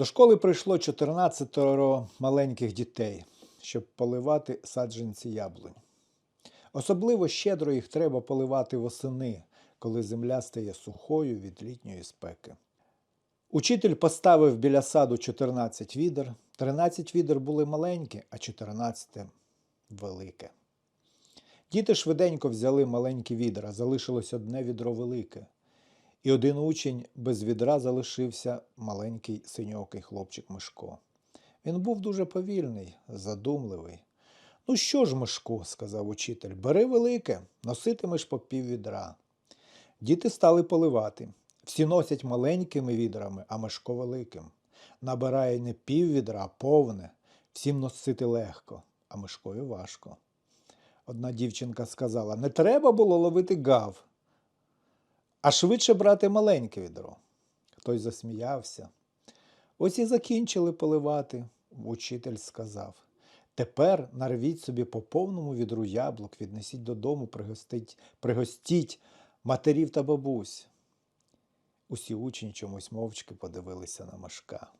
До школи прийшло 14 маленьких дітей, щоб поливати саджанці яблунь. Особливо щедро їх треба поливати восени, коли земля стає сухою від літньої спеки. Учитель поставив біля саду 14 відер. 13 відер були маленькі, а 14 велике. Діти швиденько взяли маленькі відра, залишилось одне відро велике. І один учень без відра залишився маленький синьокий хлопчик Мишко. Він був дуже повільний, задумливий. Ну що ж, Мишко, сказав учитель, бери велике, носитимеш по пів відра. Діти стали поливати. Всі носять маленькими відрами, а Мишко великим. Набирає не пів відра, а повне. Всім носити легко, а Мишкові важко. Одна дівчинка сказала: не треба було ловити гав, а швидше брати маленьке відро. Хтось засміявся. Ось і закінчили поливати, учитель сказав. Тепер нарвіть собі по повному відру яблук, віднесіть додому, пригостіть, пригостіть матерів та бабусь. Усі учні чомусь мовчки подивилися на Машка.